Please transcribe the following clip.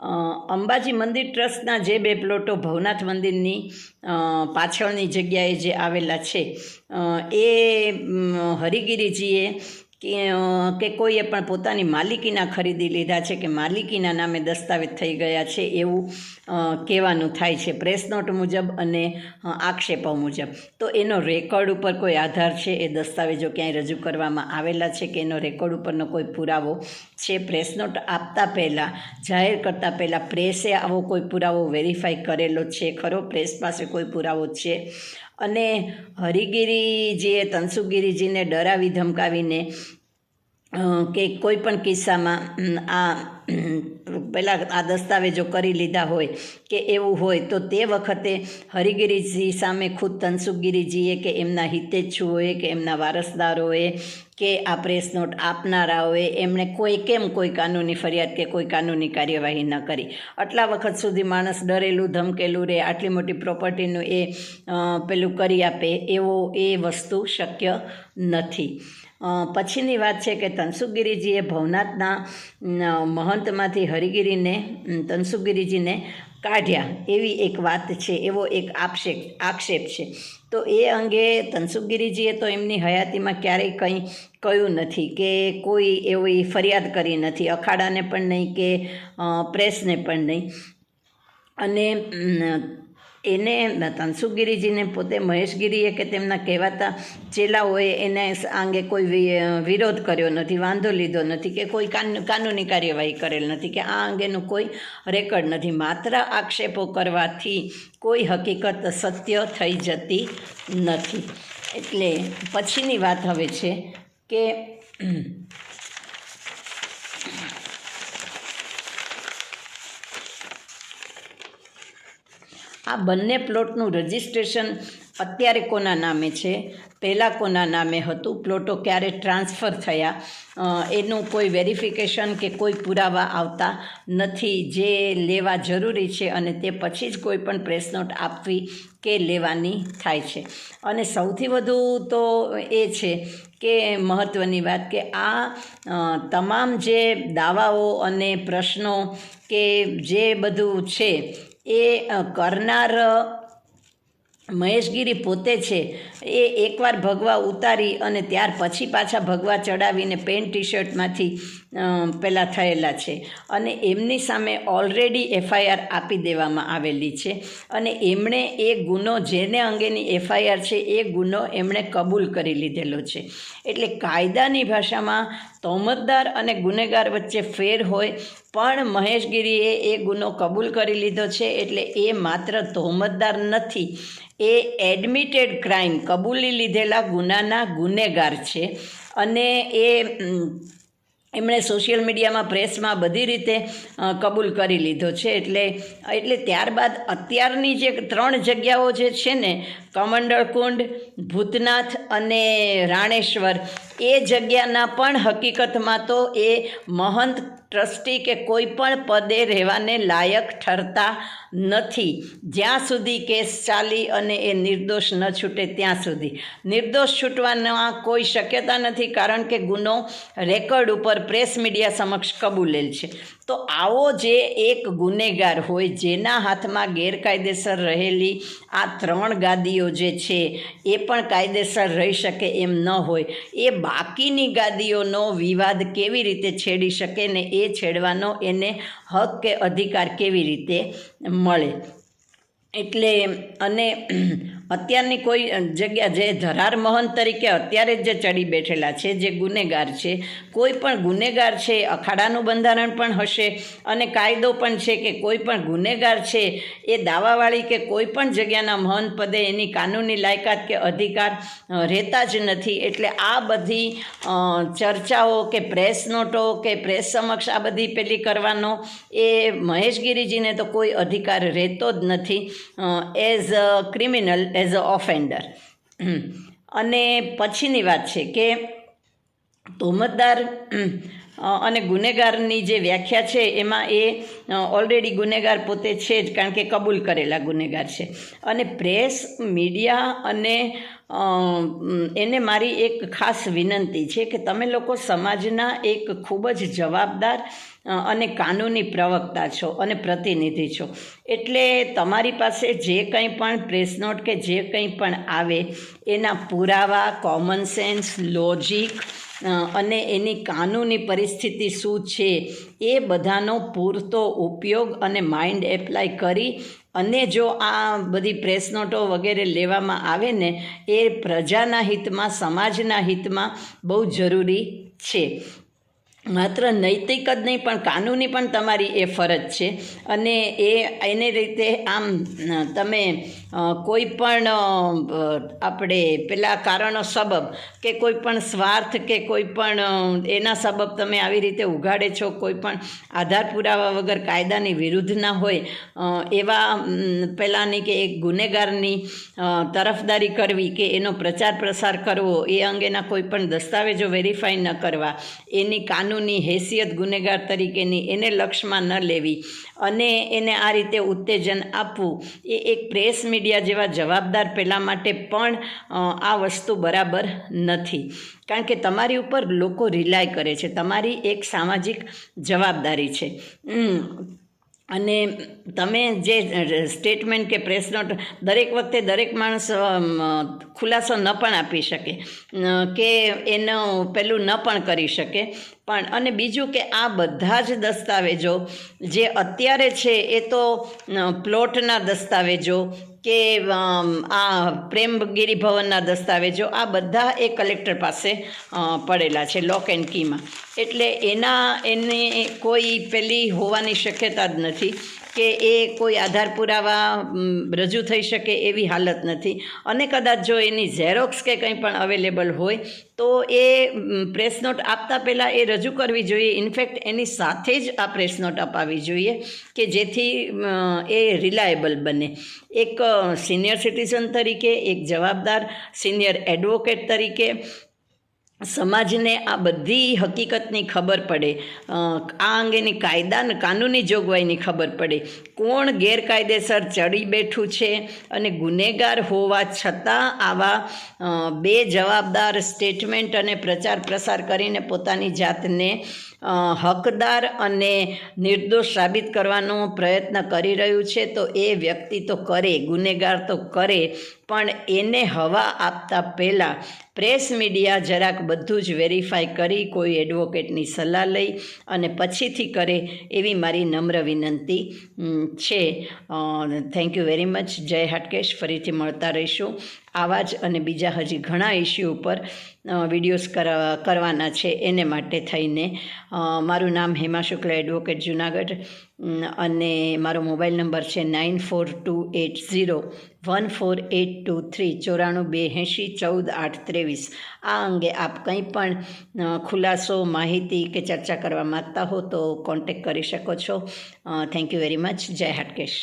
અંબાજી મંદિર ટ્રસ્ટના જે બે પ્લોટો ભવનાથ મંદિરની પાછળની જગ્યાએ જે આવેલા છે એ હરિગીરીજીએ કે કોઈએ પણ પોતાની માલિકીના ખરીદી લીધા છે કે માલિકીના નામે દસ્તાવેજ થઈ ગયા છે એવું કહેવાનું થાય છે પ્રેસ નોટ મુજબ અને આક્ષેપો મુજબ. તો એનો રેકોર્ડ ઉપર કોઈ આધાર છે? એ દસ્તાવેજો ક્યાંય રજૂ કરવામાં આવેલા છે કે એનો રેકોર્ડ ઉપરનો કોઈ પુરાવો છે પ્રેસ નોટ આપતા પહેલાં, જાહેર કરતાં પહેલાં પ્રેસે આવો કોઈ પુરાવો વેરીફાઈ કરેલો છે, ખરો? પ્રેસ પાસે કોઈ પુરાવો છે? અને હરિગીરીજીએ તનસુગીરીજીને ડરાવી, ધમકાવીને કે કોઈ પણ કિસ્સામાં આ પહેલાં આ દસ્તાવેજો કરી લીધા હોય કે એવું હોય, તો તે વખતે હરિગીરીજી સામે ખુદ તનસુખગીરીજીએ કે એમના હિતેચ્છુઓએ કે એમના વારસદારોએ કે આ પ્રેસ નોટ આપનારાઓએ એમણે કોઈ કેમ કોઈ કાનૂની ફરિયાદ કે કોઈ કાનૂની કાર્યવાહી ન કરી? આટલા વખત સુધી માણસ ડરેલું ધમકેલું રહે આટલી મોટી પ્રોપર્ટીનું એ પેલું કરી આપે એવો એ વસ્તુ શક્ય નથી. પછીની વાત છે કે તનસુખગીરીજીએ ભવનાથના મહંતમાંથી હરિગીરીને અમ, તનસુખગીરીજીને કાઢ્યા. એવી એક વાત છે, એવો એક આક્ષેપ આક્ષેપ છે. તો એ અંગે તનસુખગીરીજીએ તો એમની હયાતીમાં ક્યારેય કંઈ કહ્યું નથી કે કોઈ એવી ફરિયાદ કરી નથી, અખાડાને પણ નહીં કે પ્રેસને પણ નહીં. અને એને તનસુખગીરીજીને પોતે મહેશગીરીએ કે તેમના કહેવાતા ચેલાઓએ એને આ અંગે કોઈ વિરોધ કર્યો નથી, વાંધો લીધો નથી કે કોઈ કાન, કાનૂની કાર્યવાહી કરેલ નથી કે આ અંગેનું કોઈ રેકર્ડ નથી. માત્ર આક્ષેપો કરવાથી કોઈ હકીકત સત્ય થઈ જતી નથી. એટલે પછીની વાત હવે છે કે આ બંને પ્લોટનું રજિસ્ટ્રેશન અત્યારે કોના નામે છે? પહેલાં કોના નામે હતું? પ્લોટો ક્યારે ટ્રાન્સફર થયા? એનું કોઈ વેરિફિકેશન કે કોઈ પુરાવા આવતા નથી. જે લેવા જરૂરી છે અને તે પછી જ કોઈ પણ પ્રેસ નોટ આપવી કે લેવાની થાય છે. અને સૌથી વધુ તો એ છે કે મહત્ત્વની વાત કે આ તમામ જે દાવાઓ અને પ્રશ્નો કે જે બધું છે એ કરનાર મહેશગીરી પોતે છે, એ એકવાર ભગવા ઉતારી અને ત્યાર પછી પાછા ભગવા ચડાવીને પેન્ટ ટી શર્ટમાંથી પહેલાં થયેલા છે. અને એમની સામે ઓલરેડી એફઆઈઆર આપી દેવામાં આવેલી છે. અને એમણે એ ગુનો જેને અંગેની એફઆઈઆર છે, એ ગુનો એમણે કબૂલ કરી લીધેલો છે. એટલે કાયદાની ભાષામાં તોમતદાર અને ગુનેગાર વચ્ચે ફેર હોય, પણ મહેશગીરીએ એ ગુનો કબૂલ કરી લીધો છે, એટલે એ માત્ર તહોમતદાર નથી એ એડમિટેડ ક્રાઇમ, કબૂલી લીધેલા ગુનાના ગુનેગાર છે અને એ એમણે સોશિયલ મીડિયામાં, પ્રેસમાં બધી રીતે કબૂલ કરી લીધો છે. એટલે એટલે ત્યારબાદ અત્યારની જે ત્રણ જગ્યાઓ જે છે ને, કમંડળકુંડ, ભૂતનાથ અને રાણેશ્વર એ જગ્યાના પણ હકીકતમાં તો એ મહંત ટ્રસ્ટી કે કોઈ પણ પદે રહેવાને લાયક ઠરતા નથી. જ્યાં સુધી કેસ ચાલી અને એ નિર્દોષ ન છૂટે ત્યાં સુધી. નિર્દોષ છૂટવાના કોઈ શક્યતા નથી કારણ કે ગુનો રેકોર્ડ ઉપર પ્રેસ મીડિયા સમક્ષ કબૂલેલ છે. તો આવો જે એક ગુનેગાર હોય, જેના હાથમાં ગેરકાયદેસર રહેલી આ ત્રણ ગાદીઓ જે છે, એ પણ કાયદેસર રહી શકે એમ ન હોય. એ બાકીની ગાદીઓનો વિવાદ કેવી રીતે છેડી શકે ને એ છેડવાનો એને હક કે અધિકાર કેવી રીતે મળે? એટલે, અને અત્યારની કોઈ જગ્યા જે ધરાર મહંત તરીકે અત્યારે જ ચડી બેઠેલા છે, જે ગુનેગાર છે, કોઈ પણ ગુનેગાર છે, અખાડાનું બંધારણ પણ હશે અને કાયદો પણ છે કે કોઈ પણ ગુનેગાર છે, એ દાવાવાળી કે કોઈ પણ જગ્યાના મહંત પદે એની કાનૂની લાયકાત કે અધિકાર રહેતા જ નથી. એટલે આ બધી ચર્ચાઓ કે પ્રેસ નોટો કે પ્રેસ સમક્ષ આ બધી પેલી કરવાનો, એ મહેશગીરીજીને તો કોઈ અધિકાર રહેતો જ નથી. As criminal as a offender અને પછીની વાત છે કે તોમતદાર અ, અને ગુનેગારની જે વ્યાખ્યા છે એમાં એ ઓલરેડી ગુનેગાર પોતે છે જ કારણ કે કબૂલ કરેલા ગુનેગાર છે. અને પ્રેસ મીડિયા અને એને મારી એક ખાસ વિનંતી છે કે તમે લોકો સમાજના એક ખૂબ જ જવાબદાર અને કાનૂની પ્રવક્તા છો અને પ્રતિનિધિ છો. એટલે તમારી પાસે જે કંઈ પણ પ્રેસ નોટ કે જે કંઈ પણ આવે એના પુરાવા કોમન સેન્સ લોજિક અને એની કાનૂની પરિસ્થિતિ શું છે એ બધાનો પૂરતો ઉપયોગ અને માઇન્ડ એપ્લાય કરી અને જો આ બધી પ્રેસ નોટો વગેરે લેવામાં આવે ને, એ પ્રજાના હિતમાં, સમાજના હિતમાં બહુ જરૂરી છે. માત્ર નૈતિક જ નહીં, પણ કાનૂની પણ તમારી એ ફરજ છે. અને એ, એને રીતે આમ તમે કોઈ પણ આપણે પેલા કારણો સબબ કે કોઈ પણ સ્વાર્થ કે કોઈ પણ એના સબબ તમે આવી રીતે ઉઘાડે છો, કોઈ પણ આધાર પુરાવા વગર કાયદાની વિરુદ્ધ ના હોય એવા પહેલાંની કે એક ગુનેગારની તરફદારી કરવી કે એનો પ્રચાર પ્રસાર કરવો એ અંગેના કોઈ પણ દસ્તાવેજો વેરીફાઈ ન કરવા, એની કાનૂની હેસિયત ગુનેગાર તરીકેની એને લક્ષમાં ન લેવી અને એને આ રીતે ઉત્તેજન આપવું એ એક પ્રેસ મીડિયા જેવા જવાબદાર પહેલાં માટે પણ આ વસ્તુ બરાબર નથી. કારણ કે તમારી ઉપર લોકો રિલાય કરે છે. તમારી એક સામાજિક જવાબદારી છે. અને તમે જે સ્ટેટમેન્ટ કે પ્રેસ નોટ દરેક વખતે દરેક માણસ ખુલાસો ન પણ આપી શકે કે એનો, પેલું ન પણ કરી શકે. પણ અને બીજું કે આ બધા જ દસ્તાવેજો જે અત્યારે છે એ તો પ્લોટના દસ્તાવેજો કે આ પ્રેમગીરી ભવનના દસ્તાવેજો, આ બધા એ કલેક્ટર પાસે પડેલા છે, લોક એન્ડ કીમાં. એટલે એના, એને કોઈ પેલી હોવાની શક્યતા જ નથી. કે એ કોઈ આધાર પુરાવા રજૂ થઈ શકે એવી હાલત નથી. અને કદાચ જો એની ઝેરોક્સ કે કંઈ પણ અવેલેબલ હોય, તો એ પ્રેસ નોટ આપતા પહેલાં એ રજૂ કરવી જોઈએ. ઇનફેક્ટ એની સાથે જ આ પ્રેસ નોટ અપાવી જોઈએ કે જેથી એ રિલાયેબલ બને. એક સિનિયર સિટીઝન તરીકે, એક જવાબદાર સિનિયર એડવોકેટ તરીકે સમાજને આ બધી હકીકતની ખબર પડે. આ અંગેની કાયદા કાનૂની જોગવાઈની ખબર પડે. કોણ ગેરકાયદેસર ચડી બેઠું છે અને ગુનેગાર હોવા છતાં આવા બે જવાબદાર સ્ટેટમેન્ટ અને પ્રચાર પ્રસાર કરીને પોતાની જાતને હકદાર અને નિર્દોષ સાબિત કરવાનો પ્રયત્ન કરી રહ્યું છે, તો એ વ્યક્તિ તો કરે, ગુનેગાર તો કરે, પણ એને હવા આપતા પહેલાં પ્રેસ મીડિયા જરાક બધું જ વેરીફાઈ કરી, કોઈ એડવોકેટની સલાહ લઈ અને પછીથી કરે એવી મારી નમ્ર વિનંતી છે. થેન્ક યુ વેરી મચ જય હાટકેશ. ફરીથી મળતા રહીશું. આવા જ અને બીજા હજી ઘણા ઇસ્યુ ઉપર વિડીયોઝ કરવાના છે એને માટે થઈને. મારું નામ હેમા શુક્લા એડવોકેટ જુનાગઢ. અને મારો મોબાઈલ નંબર છે nine four two eight zero one four eight two three ચોરાણું બે એંશી, ચૌદ, આઠ, ત્રેવીસ. આ અંગે આપ કંઈ પણ ખુલાસો, માહિતી કે ચર્ચા કરવા માગતા હો તો કોન્ટેક કરી શકો છો. થેન્ક યુ વેરી મચ જય હાટકેશ.